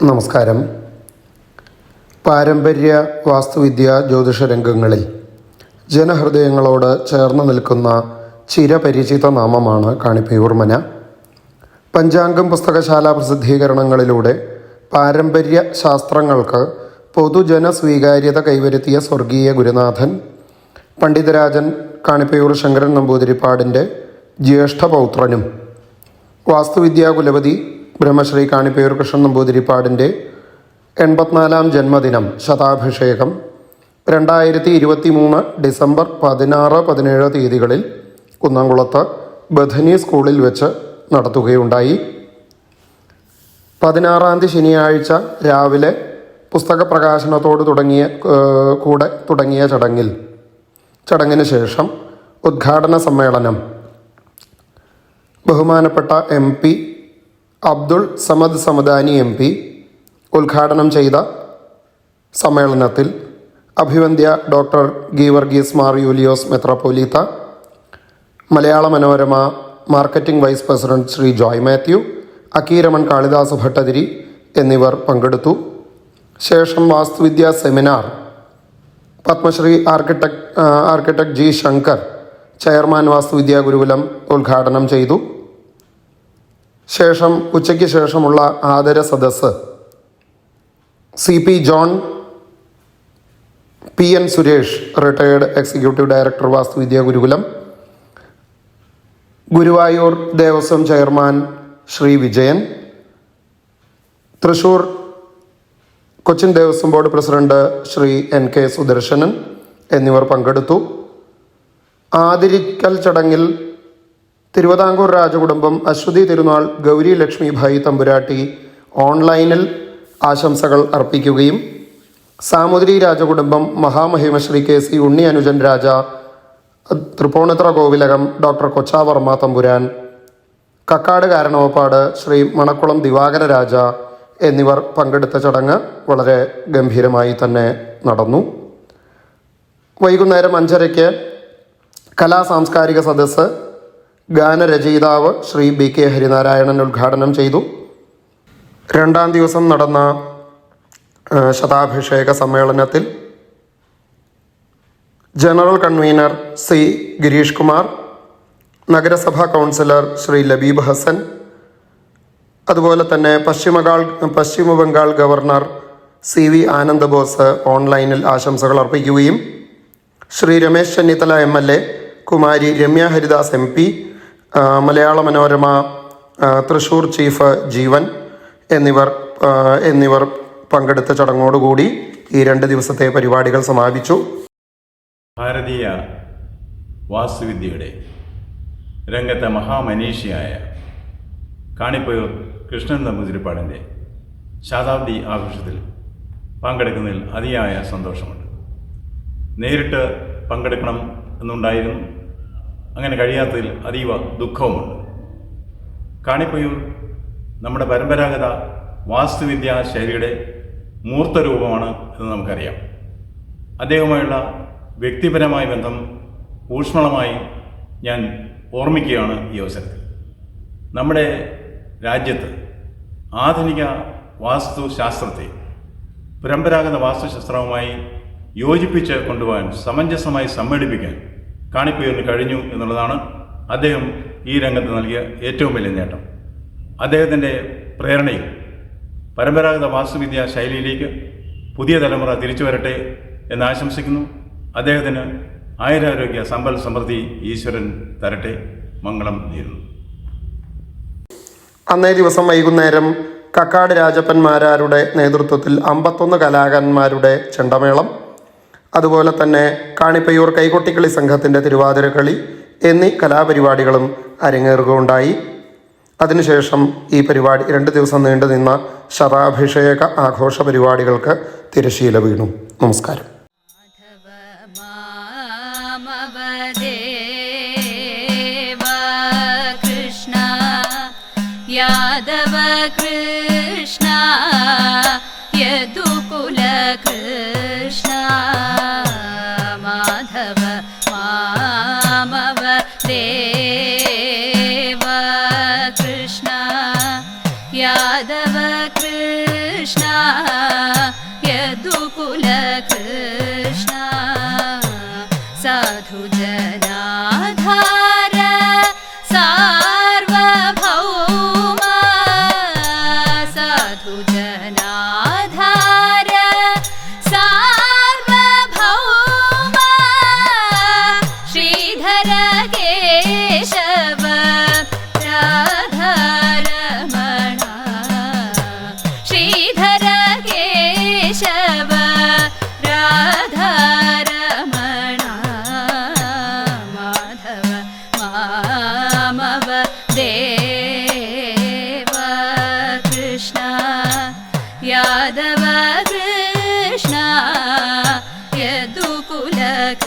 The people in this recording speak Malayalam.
നമസ്കാരം. പാരമ്പര്യ വാസ്തുവിദ്യ ജ്യോതിഷ രംഗങ്ങളിൽ ജനഹൃദയങ്ങളോട് ചേർന്ന് നിൽക്കുന്ന ചിരപരിചിത നാമമാണ് കാണിപ്പയൂർമന പഞ്ചാംഗം പുസ്തകശാല പ്രസിദ്ധീകരണങ്ങളിലൂടെ പാരമ്പര്യ ശാസ്ത്രങ്ങൾക്ക് പൊതുജന സ്വീകാര്യത കൈവരുത്തിയ സ്വർഗീയ ഗുരുനാഥൻ പണ്ഡിതരാജൻ കാണിപ്പയൂർ ശങ്കരൻ നമ്പൂതിരിപ്പാടിന്റെ ജ്യേഷ്ഠപൗത്രനും വാസ്തുവിദ്യാ കുലപതി ബ്രഹ്മശ്രീ കാണിപ്പയൂർ കൃഷ്ണൻ നമ്പൂതിരിപ്പാടിന്റെ എൺപത്തിനാലാം ജന്മദിനം ശതാഭിഷേകം. രണ്ടായിരത്തി ഇരുപത്തി മൂന്ന് ഡിസംബർ പതിനാറ് പതിനേഴ് തീയതികളിൽ കുന്നംകുളത്ത് ബഥനി സ്കൂളിൽ വെച്ച് നടത്തുകയുണ്ടായി. പതിനാറാം തീയതി ശനിയാഴ്ച രാവിലെ പുസ്തക പ്രകാശനത്തോട് തുടങ്ങിയ കൂടെ തുടങ്ങിയ ചടങ്ങിൽ ചടങ്ങിന് ശേഷം ഉദ്ഘാടന സമ്മേളനം. ബഹുമാനപ്പെട്ട M P Abdul Samad Samadani M P ഉദ്ഘാടനം ചെയ്ത സമ്മേളനത്തിൽ അഭിവന്ദ്യ ഡോക്ടർ ഗീവർഗീസ് മാർ യൂലിയോസ് മെത്രാപ്പോലീത്ത Malayala Manorama marketing vice president Shri Joy Mathew Akkiraman Kalidas Bhattathiri എന്നിവർ പങ്കെടുത്തു. ശേഷം വാസ്തുവിദ്യാ seminar Padmashri architect architect G Shankar chairman Vasthuvidya Gurukulam ഉദ്ഘാടനം ചെയ്തു. ശേഷം ഉച്ചയ്ക്ക് ശേഷമുള്ള ആദര സദസ്സ്. C P John P N Suresh retired executive director Vasthuvidya Gurukulam. Guruvayur Devaswom chairman Shri Vijayan. Thrissur Cochin Devaswom board president Shri N K Sudarshanan എന്നിവർ പങ്കെടുത്തു. ആദരിക്കൽ ചടങ്ങിൽ തിരുവിതാംകൂർ രാജകുടുംബം അശ്വതി തിരുനാൾ ഗൗരി ലക്ഷ്മിഭായി തമ്പുരാട്ടി ഓൺലൈനിൽ ആശംസകൾ അർപ്പിക്കുകയും സാമുദ്രി രാജകുടുംബം മഹാമഹിമശ്രീ കെ സി ഉണ്ണി അനുജൻ രാജ തൃപ്പൂണിത്ര കോവിലകം ഡോക്ടർ കൊച്ചാവർമ്മ തമ്പുരാൻ കക്കാട് കാരണവപ്പാട് ശ്രീ മണക്കുളം ദിവാകര രാജ എന്നിവർ പങ്കെടുത്ത ചടങ്ങ് വളരെ ഗംഭീരമായി തന്നെ നടന്നു. വൈകുന്നേരം അഞ്ചരയ്ക്ക് കലാ സാംസ്കാരിക സദസ്സ് ഗാനരചയിതാവ് ശ്രീ ബി കെ ഹരിനാരായണൻ ഉദ്ഘാടനം ചെയ്തു. രണ്ടാം ദിവസം നടന്ന ശതാഭിഷേക സമ്മേളനത്തിൽ general convener C Girish Kumar നഗരസഭാ കൗൺസിലർ ശ്രീ ലബീബ് ഹസൻ അതുപോലെ തന്നെ Paschimabengal Paschima Bengal governor C V Anand Bose ഓൺലൈനിൽ ആശംസകൾ അർപ്പിക്കുകയും Shri Ramesh Chennithala M L A Kumari Ramya Haridas M P Malayala Manorama Thrissur chief ജീവൻ എന്നിവർ എന്നിവർ പങ്കെടുത്ത ചടങ്ങോടുകൂടി ഈ രണ്ട് ദിവസത്തെ പരിപാടികൾ സമാപിച്ചു. ഭാരതീയ വാസ്തുവിദ്യയുടെ രംഗത്തെ മഹാമനീഷിയായ കാണിപ്പയൂർ കൃഷ്ണൻ നമ്പൂതിരിപ്പാടിന്റെ ശതാബ്ദി ആഘോഷത്തിൽ പങ്കെടുക്കുന്നതിൽ അതിയായ സന്തോഷമുണ്ട്. നേരിട്ട് പങ്കെടുക്കണം എന്നുണ്ടായിരുന്നു. അങ്ങനെ കഴിയാത്തതിൽ അതീവ ദുഃഖവുമുണ്ട്. കാണിപ്പയൂർ നമ്മുടെ പരമ്പരാഗത വാസ്തുവിദ്യാ ശൈലിയുടെ മൂർത്തരൂപമാണ് എന്ന് നമുക്കറിയാം. അദ്ദേഹവുമായുള്ള വ്യക്തിപരമായ ബന്ധം ഊഷ്മളമായി ഞാൻ ഓർമ്മിക്കുകയാണ് ഈ അവസരത്തിൽ. നമ്മുടെ രാജ്യത്ത് ആധുനിക വാസ്തുശാസ്ത്രത്തെ പരമ്പരാഗത വാസ്തുശാസ്ത്രവുമായി യോജിപ്പിച്ച് കൊണ്ടുപോകാൻ സമഞ്ജസമായി സമ്മേളിപ്പിക്കാൻ കാണിപ്പുയർന്ന് കഴിഞ്ഞു എന്നുള്ളതാണ് അദ്ദേഹം ഈ രംഗത്ത് നൽകിയ ഏറ്റവും വലിയ നേട്ടം. അദ്ദേഹത്തിന്റെ പ്രേരണയിൽ പരമ്പരാഗത വാസ്തുവിദ്യ ശൈലിയിലേക്ക് പുതിയ തലമുറ തിരിച്ചു വരട്ടെ എന്ന് ആശംസിക്കുന്നു. അദ്ദേഹത്തിന് ആയുരാരോഗ്യ സമ്പൽ സമൃദ്ധി ഈശ്വരൻ തരട്ടെ. മംഗളം നേരുന്നു. അന്നേ ദിവസം വൈകുന്നേരം കക്കാട് രാജപ്പന്മാരാരുടെ നേതൃത്വത്തിൽ അമ്പത്തൊന്ന് കലാകാരന്മാരുടെ ചെണ്ടമേളം അതുപോലെ തന്നെ കാണിപ്പയ്യൂർ കൈകൊട്ടിക്കളി സംഘത്തിൻ്റെ തിരുവാതിരക്കളി എന്നീ കലാപരിപാടികളും അരങ്ങേറുകയുണ്ടായി അതിനുശേഷം ഈ പരിപാടി രണ്ട് ദിവസം നീണ്ടു നിന്ന ശതാഭിഷേക ആഘോഷ പരിപാടികൾക്ക് തിരശീല വീണു നമസ്കാരം मामवदेव कृष्ण यादव कृष्ण यदुकुल कृष्ण यादव कृष्ण कृष्ण यदुकुल कृष्ण साधु मामव देव कृष्ण यादव कृष्णा यदुपुलकृष्णा